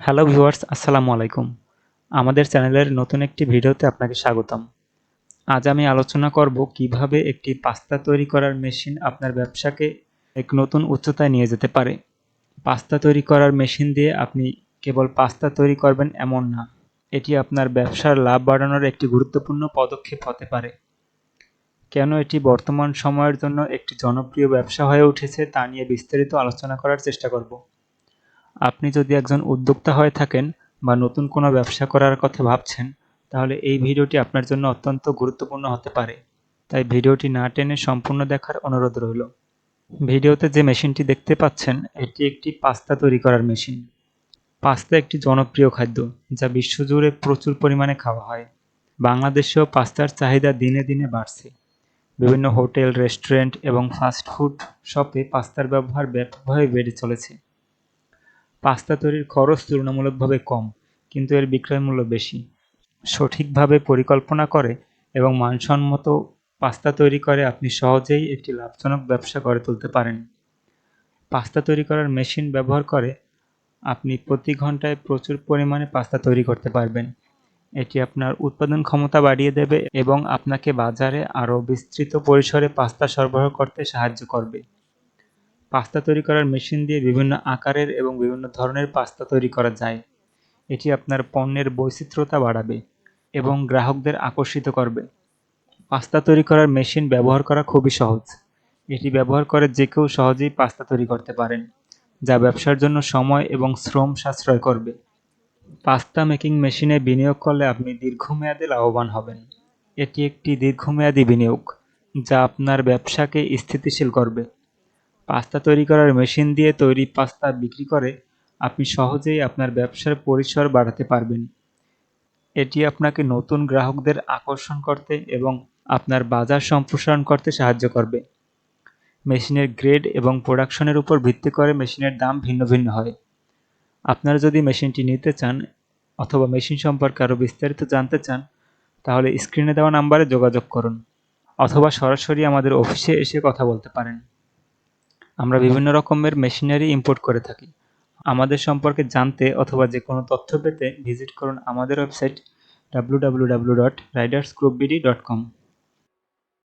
Hello viewers, আসসালামু আলাইকুম। আমাদের চ্যানেলের নতুন একটি ভিডিওতে আপনাকে স্বাগতম। আজ আমি আলোচনা করব কীভাবে একটি পাস্তা তৈরি করার মেশিন আপনার ব্যবসাকে এক নতুন উচ্চতায় নিয়ে যেতে পারে। পাস্তা তৈরি করার মেশিন দিয়ে আপনি কেবল পাস্তা তৈরি করবেন এমন না, এটি আপনার ব্যবসার লাভ বাড়ানোর একটি গুরুত্বপূর্ণ পদক্ষেপ হতে পারে। কেন এটি বর্তমান সময়ের জন্য একটি জনপ্রিয় ব্যবসা হয়ে উঠেছে তা নিয়ে বিস্তারিত আলোচনা করার চেষ্টা করব। আপনি যদি একজন উদ্যোক্তা হয়ে থাকেন বা নতুন কোনো ব্যবসা করার কথা ভাবছেন, তাহলে এই ভিডিওটি আপনার জন্য অত্যন্ত গুরুত্বপূর্ণ হতে পারে। তাই ভিডিওটি না টেনে সম্পূর্ণ দেখার অনুরোধ রইল। ভিডিওতে যে মেশিনটি দেখতে পাচ্ছেন, এটি একটি পাস্তা তৈরি করার মেশিন। পাস্তা একটি জনপ্রিয় খাদ্য, যা বিশ্বজুড়ে প্রচুর পরিমাণে খাওয়া হয়। বাংলাদেশেও পাস্তার চাহিদা দিনে দিনে বাড়ছে। বিভিন্ন হোটেল, রেস্টুরেন্ট এবং ফাস্টফুড শপে পাস্তার ব্যবহার ব্যাপকভাবে বেড়ে চলেছে। পাস্তা তৈরির খরচ তুলনামূলকভাবে কম, কিন্তু এর বিক্রয় মূল্য বেশি। সঠিকভাবে পরিকল্পনা করে এবং মানসম্মত পাস্তা তৈরি করে আপনি সহজেই একটি লাভজনক ব্যবসা গড়ে তুলতে পারেন। পাস্তা তৈরি করার মেশিন ব্যবহার করে আপনি প্রতি ঘন্টায় প্রচুর পরিমাণে পাস্তা তৈরি করতে পারবেন। এটি আপনার উৎপাদন ক্ষমতা বাড়িয়ে দেবে এবং আপনাকে বাজারে আরও বিস্তৃত পরিসরে পাস্তা সরবরাহ করতে সাহায্য করবে। পাস্তা তৈরি করার মেশিন দিয়ে বিভিন্ন আকারের এবং বিভিন্ন ধরনের পাস্তা তৈরি করা যায়। এটি আপনার পণ্যের বৈচিত্র্যতা বাড়াবে এবং গ্রাহকদের আকর্ষিত করবে। পাস্তা তৈরি করার মেশিন ব্যবহার করা খুবই সহজ। এটি ব্যবহার করে যে কেউ সহজেই পাস্তা তৈরি করতে পারেন, যা ব্যবসার জন্য সময় এবং শ্রম সাশ্রয় করবে। পাস্তা মেকিং মেশিনে বিনিয়োগ করলে আপনি দীর্ঘমেয়াদে লাভবান হবেন। এটি একটি দীর্ঘমেয়াদী বিনিয়োগ, যা আপনার ব্যবসাকে স্থিতিশীল করবে। পাস্তা তৈরি করার মেশিন দিয়ে তৈরি পাস্তা বিক্রি করে আপনি সহজেই আপনার ব্যবসার পরিসর বাড়াতে পারবেন। এটি আপনাকে নতুন গ্রাহকদের আকর্ষণ করতে এবং আপনার বাজার সম্প্রসারণ করতে সাহায্য করবে। মেশিনের গ্রেড এবং প্রোডাকশনের উপর ভিত্তি করে মেশিনের দাম ভিন্ন ভিন্ন হয়। আপনারা যদি মেশিনটি নিতে চান অথবা মেশিন সম্পর্কে আরও বিস্তারিত জানতে চান, তাহলে স্ক্রিনে দেওয়া নাম্বারে যোগাযোগ করুন অথবা সরাসরি আমাদের অফিসে এসে কথা বলতে পারেন। আমরা বিভিন্ন রকমের মেশিনারি ইম্পোর্ট করে থাকি। আমাদের সম্পর্কে জানতে অথবা যে কোনো তথ্য পেতে ভিজিট করুন আমাদের website W W W dot riders group BD dot com